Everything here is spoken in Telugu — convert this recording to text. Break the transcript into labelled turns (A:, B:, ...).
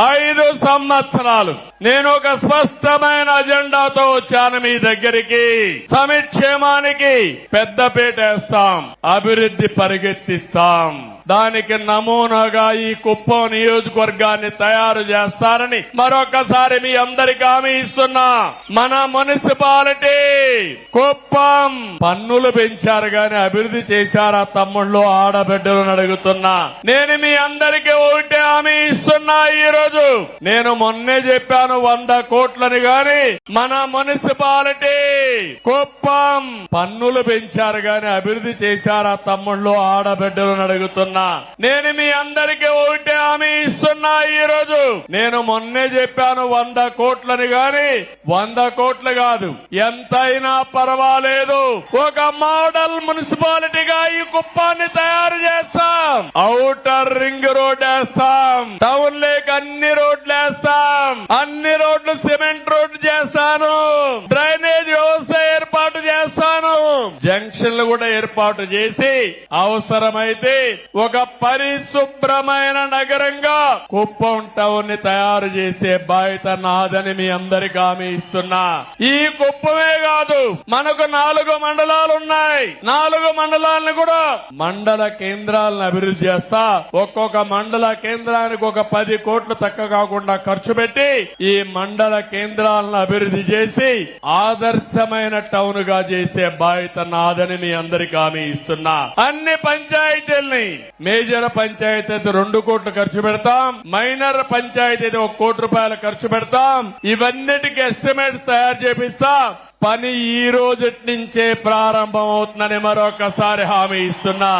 A: ఐదు సంవత్సరాలు. నేను ఒక స్పష్టమైన అజెండాతో వచ్చాను మీ దగ్గరికి. సమిక్షేమానికి పెద్దపీట వేస్తాం. అభివృద్ధి పరిగెత్తిస్తాం. దానికి నమూనాగా ఈ కుప్పం నియోజకవర్గాన్ని తయారు చేస్తారని మరొకసారి మీ అందరికి హామీ ఇస్తున్నా. మన మున్సిపాలిటీ కుప్పం పన్నులు పెంచారు గాని అభివృద్ధి చేశారా తమ్ముళ్ళు ఆడబిడ్డలు అడుగుతున్నా. నేను మీ అందరికీ ఒకటే హామీ ఉన్నా ఈ రోజు నేను మొన్నే చెప్పాను వంద కోట్లని గాని మన మున్సిపాలిటీ కుప్పం పన్నులు పెంచారు గాని అభివృద్ధి చేశారా తమ్ముళ్ళు ఆడబిడ్డలు అడుగుతున్నా. నేను మీ అందరికీ ఒకటే హామీ ఇస్తున్నా ఈ రోజు నేను మొన్నే చెప్పాను వంద కోట్లని గాని వంద కోట్లు కాదు. ఎంతైనా పర్వాలేదు. ఒక మోడల్ మున్సిపాలిటీగా ఈ కుప్పాన్ని తయారు చేస్తాం. ఔటర్ రింగ్ రోడ్ వేస్తాం. టౌన్ లేక్ అన్ని రోడ్లు వేస్తాం. అన్ని రోడ్లు సిమెంట్ రోడ్లు చేస్తాను. జంక్షన్లు కూడా ఏర్పాటు చేసి అవసరమైతే ఒక పరిశుభ్రమైన నగరంగా కుప్పం టౌన్ని తయారు చేసే బాధ్యత నాదని మీ అందరికి హామీ ఇస్తున్నా. ఈ కుప్పమే కాదు మనకు నాలుగు మండలాలు ఉన్నాయి. నాలుగు మండలాలను కూడా మండల కేంద్రాలను అభివృద్ధి చేస్తా. ఒక్కొక్క మండల కేంద్రానికి ఒక పది కోట్లు తక్కువ కాకుండా ఖర్చు పెట్టి ఈ మండల కేంద్రాలను అభివృద్ధి చేసి ఆదర్శమైన టౌన్గా చేసే బాధ్యత నాదని మీ అందరికి హామీ ఇస్తున్నా. అన్ని పంచాయతీల్ని మేజర్ పంచాయతీ అయితే రెండు కోట్లు ఖర్చు పెడతాం మైనర్ పంచాయతీ అయితే ఒక కోటి రూపాయలు ఖర్చు పెడతాం ఇవన్నిటికి ఎస్టిమేట్స్ తయారు చేపిస్తాం. పని ఈ రోజు నుంచే ప్రారంభం అవుతుందని మరొకసారి హామీ ఇస్తున్నా.